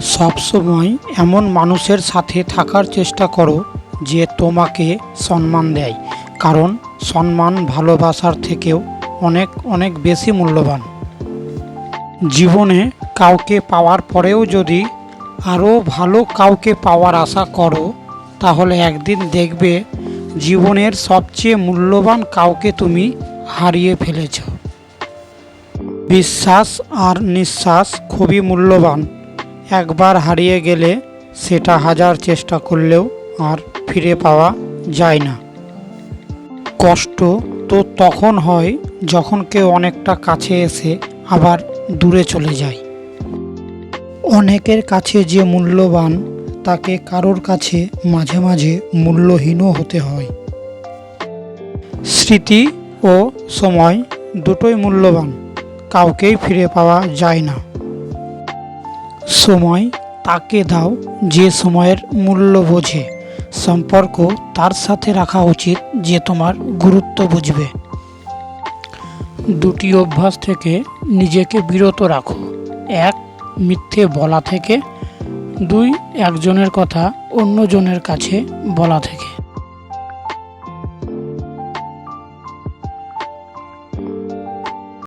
সবসময় এমন মানুষের সাথে থাকার চেষ্টা করো যে তোমাকে সম্মান দেয়। কারণ সম্মান ভালোবাসার থেকেও অনেক অনেক বেশি মূল্যবান। জীবনে কাউকে পাওয়ার পরেও যদি আরও ভালো কাউকে পাওয়ার আশা করো, তাহলে একদিন দেখবে জীবনের সবচেয়ে মূল্যবান কাউকে তুমি হারিয়ে ফেলেছ। বিশ্বাস আর নিঃশ্বাস খুবই মূল্যবান। একবার হারিয়ে গেলে সেটা হাজার চেষ্টা করলেও আর ফিরে পাওয়া যায় না। কষ্ট তো তখন হয় যখন কেউ অনেকটা কাছে এসে আবার দূরে চলে যায়। অনেকের কাছে যে মূল্যবান, তাকে কারোর কাছে মাঝে মাঝে মূল্যহীনও হতে হয়। স্মৃতি ও সময় দুটোই মূল্যবান, কাউকেই ফিরে পাওয়া যায় না। সময় তাকে দাও, যে সময়ের মূল্য বোঝে। সম্পর্ক তার সাথে রাখা উচিত, যে তোমার গুরুত্ব বুঝবে। দুটি অভ্যাস থেকে নিজেকে বিরত রাখো। এক, মিথ্যে বলা থেকে। দুই, একজনের কথা অন্যজনের কাছে বলা থেকে।